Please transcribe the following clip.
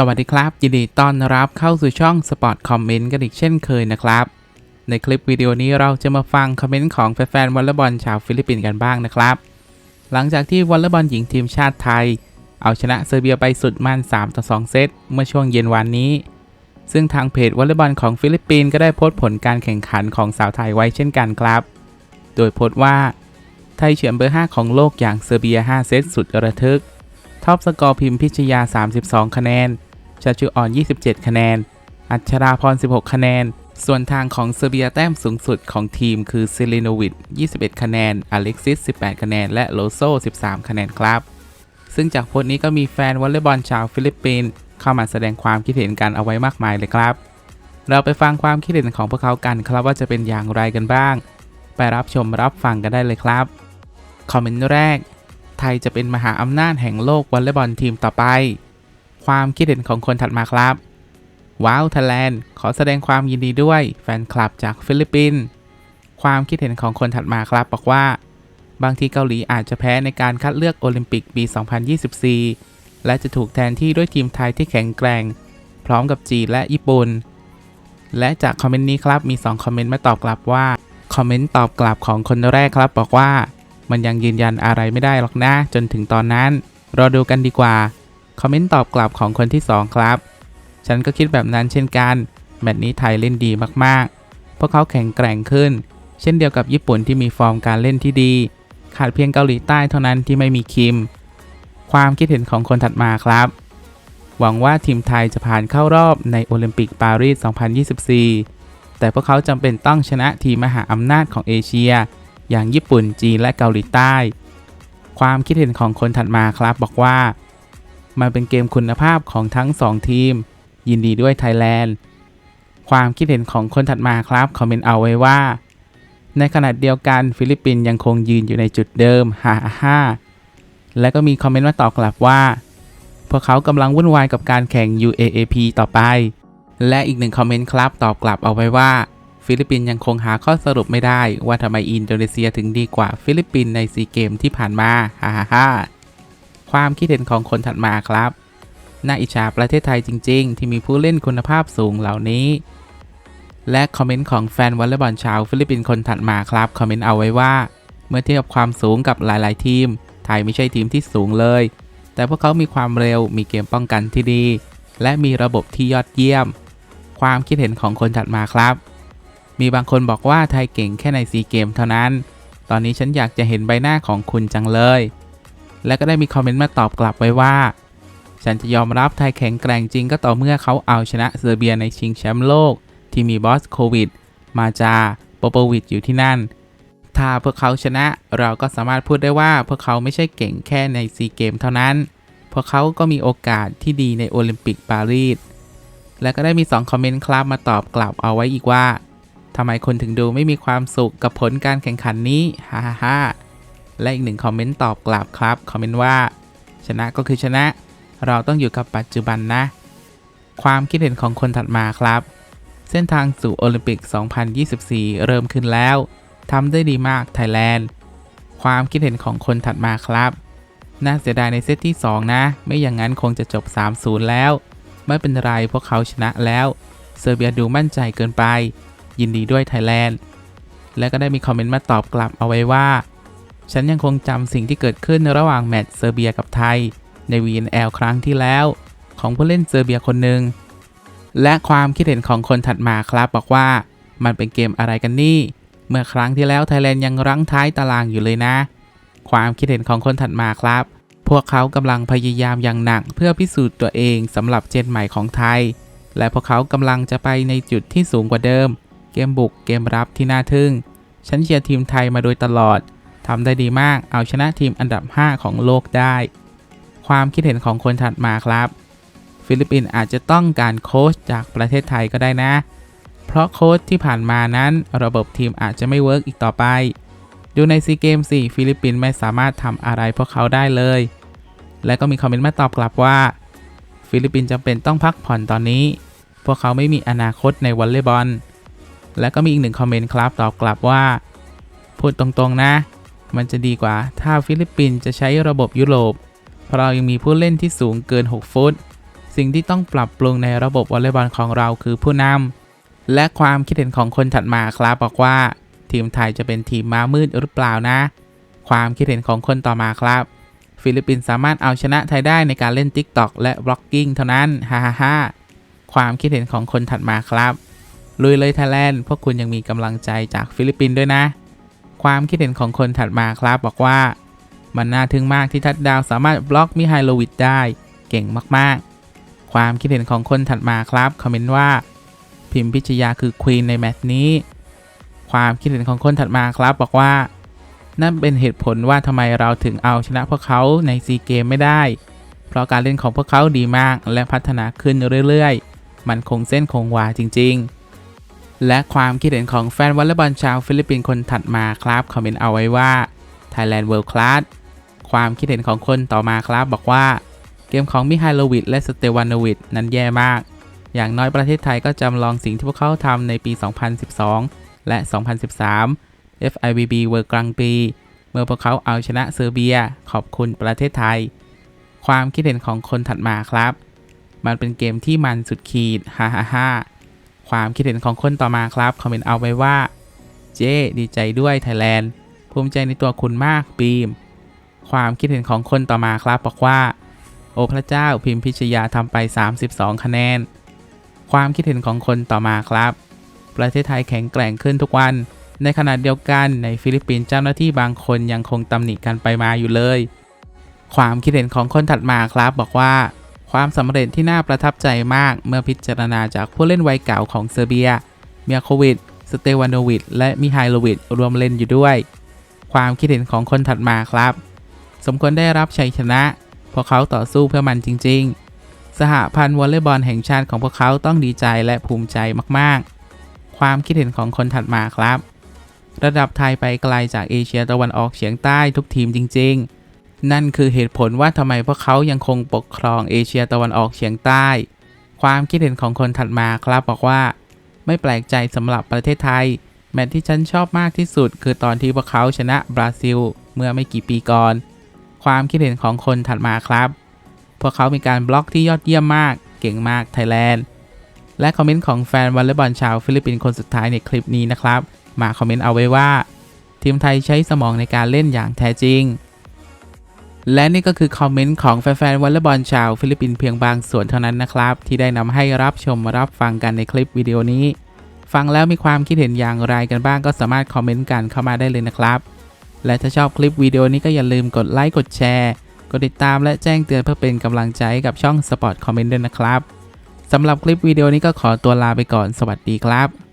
สวัสดีครับ ยินดีต้อนรับเข้าสู่ช่อง Spot Comment กันอีกเช่นเคยนะครับ ในคลิปวิดีโอนี้เราจะมาฟังคอมเมนต์ของแฟนๆวอลเลย์บอลชาวฟิลิปปินส์กันบ้างนะครับ หลังจากที่วอลเลย์บอลหญิงทีมชาติไทย เอาชนะเซอร์เบียไปสุดมัน3ต่อ2เซตเมื่อช่วงเย็นวันนี้ ซึ่งทางเพจวอลเลย์บอลของฟิลิปปินส์ก็ได้โพสต์ผลการแข่งขันของสาวไทยไว้เช่นกันครับ โดยโพสต์ว่าไทยเฉือนเบอร์ 5 ของโลกอย่างเซอร์เบีย 5 เซตสุดระทึกท็อปสกอร์พิมพ์พิชยา 32 คะแนน ชาชูออน 27 คะแนน อัชราพร 16 คะแนน ส่วนทางของเซอร์เบียแต้มสูงสุดของทีมคือเซเลโนวิด21 คะแนน อเล็กซิส 18 คะแนน และโลโซ 13 คะแนนครับ ซึ่งจากโพสต์นี้ก็มีแฟนวอลเลย์บอลชาวฟิลิปปินส์เข้ามาแสดงความคิดเห็นกันเอาไว้มากมายเลยครับ เราไปฟังความคิดเห็นของพวกเขากันครับว่าจะเป็นอย่างไรกันบ้าง ไปรับชมรับฟังกันได้เลยครับ คอมเมนต์แรก ไทยจะเป็นมหาอำนาจแห่งโลกวอลเลย์บอลทีมต่อไป ความคิดเห็นของคนถัดมาครับ ว้าวไทยแลนด์ขอแสดงความยินดีด้วยแฟนคลับจากฟิลิปปินส์ความคิดเห็นของคนถัดมาครับบอกว่า บางทีเกาหลีอาจจะแพ้ในการคัดเลือกโอลิมปิกปี 2024 และจะถูกแทนที่ด้วยทีมไทยที่แข็งแกร่ง พร้อมกับจีนและญี่ปุ่น และจากคอมเมนต์นี้ครับมี 2 คอมเมนต์มาตอบกลับว่า คอมเมนต์ตอบกลับของคนแรกครับบอกว่า มันยังยืนยันอะไรไม่ได้หรอกนะจนถึงตอนนั้น รอดูกันดีกว่า คอมเมนต์ตอบกลับของคนที่ 2 ครับ ฉันก็คิดแบบนั้นเช่นกัน แมตช์นี้ไทยเล่นดีมากๆ พวกเขาแข็งแกร่งขึ้น เช่นเดียวกับญี่ปุ่นที่มีฟอร์มการเล่นที่ดี ขาดเพียงเกาหลีใต้เท่านั้นที่ไม่มีคิม ความคิดเห็นของคนถัดมาครับ หวังว่าทีมไทยจะผ่านเข้ารอบในโอลิมปิกปารีส 2024 แต่พวกเขาจำเป็นต้องชนะทีมมหาอำนาจของเอเชีย อย่างญี่ปุ่นจีนและเกาหลีใต้ ความคิดเห็นของคนถัดมาครับบอกว่า มันเป็นเกมคุณภาพของทั้ง 2 ทีม ยินดีด้วยไทยแลนด์ ความคิดเห็นของคนถัดมาครับ คอมเมนต์เอาไว้ว่า ในขณะเดียวกันฟิลิปปินส์ยังคงยืนอยู่ในจุดเดิมฮ่าฮ่าและก็มีคอมเมนต์มาตอบกลับว่า พวกเขากำลังวุ่นวายกับการแข่ง UAAP ต่อไป และอีกหนึ่งคอมเมนต์ครับตอบกลับเอาไว้ว่า ฟิลิปปินส์ยังคงหาข้อสรุปไม่ได้ ว่าทำไมอินโดนีเซียถึงดีกว่าฟิลิปปินส์ในซีเกมที่ผ่านมาฮ่าฮ่าฮ่า ความคิดเห็นของคนถัดมาครับ น่าอิจฉาประเทศไทยจริง ๆ ที่มีผู้เล่นคุณภาพสูงเหล่านี้ และคอมเมนต์ของแฟนวอลเลย์บอลชาวฟิลิปปินส์คนถัดมาครับคอมเมนต์เอาไว้ว่า เมื่อเทียบความสูงกับหลาย ๆ ทีม ไทยไม่ใช่ทีมที่สูงเลย แต่พวกเขามีความเร็ว มีเกมป้องกันที่ดี และมีระบบที่ยอดเยี่ยม ความคิดเห็นของคนถัดมาครับ มีบางคนบอกว่าไทยเก่งแค่ในซีเกมเท่านั้น ตอนนี้ฉันอยากจะเห็นใบหน้าของคุณจังเลย และก็ได้มีคอมเมนต์มาตอบกลับไว้ว่า ฉันจะยอมรับไทยแข็งแกร่งจริงก็ต่อเมื่อเขาเอาชนะเซอร์เบียในชิงแชมป์โลก ที่มีบอสโควิด มาจาโปโปวิดอยู่ที่นั่น ถ้าพวกเขาชนะเราก็สามารถพูดได้ว่า พวกเขาไม่ใช่เก่งแค่ในซีเกมเท่านั้น พวกเขาก็มีโอกาสที่ดีในโอลิมปิกปารีสและก็ได้มี 2 คอมเมนต์ครับมาตอบกลับเอาไว้อีกว่าทำไมคนถึงดูไม่มีความสุขกับผลการแข่งขันนี้ ฮ่าฮ่าฮ่า และอีกหนึ่งคอมเมนต์ตอบกลับครับ คอมเมนต์ว่า ชนะก็คือชนะ เราต้องอยู่กับปัจจุบันนะ ความคิดเห็นของคนถัดมาครับ เส้นทางสู่โอลิมปิก 2024 เริ่มขึ้นแล้วทำได้ดีมากไทยแลนด์ ความคิดเห็นของคนถัดมาครับน่าเสียดายในเซตที่ 2 นะ ไม่อย่างนั้นคงจะจบ 3-0 แล้ว ไม่เป็นไรพวกเขาชนะแล้ว เซอร์เบียดูมั่นใจเกินไป ยินดีด้วยไทยแลนด์ และก็ได้มีคอมเมนต์มาตอบกลับเอาไว้ว่า ฉันยังคงจำสิ่งที่เกิดขึ้นระหว่างแมตช์เซอร์เบียกับไทย ใน VNL ครั้งที่แล้ว ของผู้เล่นเซอร์เบียคนหนึ่ง และความคิดเห็นของคนถัดมาครับบอกว่า มันเป็นเกมอะไรกันนี่ เมื่อครั้งที่แล้วไทยแลนด์ยังรั้งท้ายตารางอยู่เลยนะ ความคิดเห็นของคนถัดมาครับ พวกเขากำลังพยายามอย่างหนักเพื่อพิสูจน์ตัวเองสำหรับเจนใหม่ของไทย และพวกเขากำลังจะไปในจุดที่สูงกว่าเดิม เกมบุกเกมรับที่น่าทึ่งฉันเชียร์ทีมไทยมาโดยตลอด ทำได้ดีมาก เอาชนะทีมอันดับ 5 ของโลกได้ ความคิดเห็นของคนถัดมาครับ ฟิลิปปินส์อาจจะต้องการโค้ชจากประเทศไทยก็ได้นะ เพราะโค้ชที่ผ่านมานั้นระบบทีมอาจจะไม่เวิร์กอีกต่อไป ดูในซีเกม4ฟิลิปปินส์ไม่สามารถทำอะไรพวกเขาได้เลย และก็มีคอมเมนต์มาตอบกลับว่า ฟิลิปปินส์จำเป็นต้องพักผ่อนตอนนี้ พวกเขาไม่มีอนาคตในวอลเลย์บอลและก็มีอีกหนึ่งคอมเมนต์ครับตอบกลับว่า พูดตรงๆนะ มันจะดีกว่าถ้าฟิลิปปินส์จะใช้ระบบยุโรป เพราะเรายังมีผู้เล่นที่สูงเกิน 6 ฟุต สิ่งที่ต้องปรับปรุงในระบบวอลเลย์บอลของเราคือผู้นำ และความคิดเห็นของคนถัดมาครับบอกว่า ทีมไทยจะเป็นทีมม้ามืดหรือเปล่านะ ความคิดเห็นของคนต่อมาครับ ฟิลิปปินส์สามารถเอาชนะไทยได้ในการเล่น TikTok และ b ล็อกกิ้งเท่านั้นฮ่าฮ่าฮ่าความคิดเห็นของคนถัดมาครับลุยเลยไทยแลนด์พวกคุณยังมีกำลังใจจากฟิลิปปินส์ด้วยนะ ความคิดเห็นของคนถัดมาครับบอกว่า มันน่าทึ่งมากที่ทัดดาวสามารถบล็อกมิไฮโลวิดได้เก่งมากๆ ความคิดเห็นของคนถัดมาครับคอมเมนต์ว่า พิมพิชยาคือควีนในแมตช์นี้ ความคิดเห็นของคนถัดมาครับบอกว่า นั่นเป็นเหตุผลว่าทำไมเราถึงเอาชนะพวกเขาในซีเกมไม่ได้ เพราะการเล่นของพวกเขาดีมากและพัฒนาขึ้นเรื่อยๆ มันคงเส้นคงวาจริง ๆ และความคิดเห็นของแฟนวอลเลย์บอลชาวฟิลิปปินส์คนถัดมาครับ คอมเมนต์เอาไว้ว่า Thailand World Class ความคิดเห็นของคนต่อมาครับบอกว่า เกมของมิไฮโลวิดและสเตวานวิดนั้นแย่มาก อย่างน้อยประเทศไทยก็จำลองสิ่งที่พวกเขาทำในปี 2012 และ 2013 FIVB เวิร์กลางปี เมื่อพวกเขาเอาชนะเซอร์เบีย ขอบคุณประเทศไทย ความคิดเห็นของคนถัดมาครับ มันเป็นเกมที่มันสุดขีดฮ่าฮ่าฮ่า ความคิดเห็นของคนต่อมาครับ คอมเมนต์เอาไว้ว่า เจ้ดีใจด้วยไทยแลนด์ภูมิใจในตัวคุณมากบีม ความคิดเห็นของคนต่อมาครับบอกว่า โอ้พระเจ้าพิมพิชยาทำไป 32 คะแนน ความคิดเห็นของคนต่อมาครับ ประเทศไทยแข็งแกร่งขึ้นทุกวัน ในขณะเดียวกันในฟิลิปปินส์เจ้าหน้าที่บางคนยังคงตำหนิกันไปมาอยู่เลย ความคิดเห็นของคนถัดมาครับบอกว่า ความสำเร็จที่น่าประทับใจมากเมื่อพิจารณาจากผู้เล่นวัยเก่าของเซอร์เบีย เมียโควิด สเตวานโนวิด และมิไฮโลวิดรวมเล่นอยู่ด้วย ความคิดเห็นของคนถัดมาครับ สมควรได้รับชัยชนะเพราะเขาต่อสู้เพื่อมันจริง ๆ สหพันธ์วอลเลย์บอลแห่งชาติของพวกเขาต้องดีใจและภูมิใจมากๆ ความคิดเห็นของคนถัดมาครับ ระดับไทยไปไกลจากเอเชียตะวันออกเฉียงใต้ทุกทีมจริง ๆ นั่นคือเหตุผลว่าทำไมพวกเขายังคงปกครองเอเชียตะวันออกเฉียงใต้ ความคิดเห็นของคนถัดมาครับบอกว่า ไม่แปลกใจสำหรับประเทศไทย แมตช์ที่ฉันชอบมากที่สุด คือตอนที่พวกเขาชนะบราซิล เมื่อไม่กี่ปีก่อน ความคิดเห็นของคนถัดมาครับ พวกเขามีการบล็อกที่ยอดเยี่ยมมาก เก่งมากไทยแลนด์และคอมเมนต์ของแฟนวอลเลย์บอลชาวฟิลิปปินส์คนสุดท้ายในคลิปนี้นะครับ มาคอมเมนต์เอาไว้ว่า ทีมไทยใช้สมองในการเล่นอย่างแท้จริง และนี่ก็คือคอมเมนต์ของแฟนๆวอลเลย์บอลชาวฟิลิปปินส์เพียงบางส่วนเท่านั้นนะครับ ที่ได้นำให้รับชมรับฟังกันในคลิปวิดีโอนี้ ฟังแล้วมีความคิดเห็นอย่างไรกันบ้างก็สามารถคอมเมนต์กันเข้ามาได้เลยนะครับ และถ้าชอบคลิปวิดีโอนี้ก็อย่าลืมกดไลค์กดแชร์กดติดตามและแจ้งเตือนเพื่อเป็นกำลังใจให้กับช่อง Spot Comment ด้วยนะครับสำหรับคลิปวิดีโอนี้ก็ขอตัวลาไปก่อนสวัสดีครับ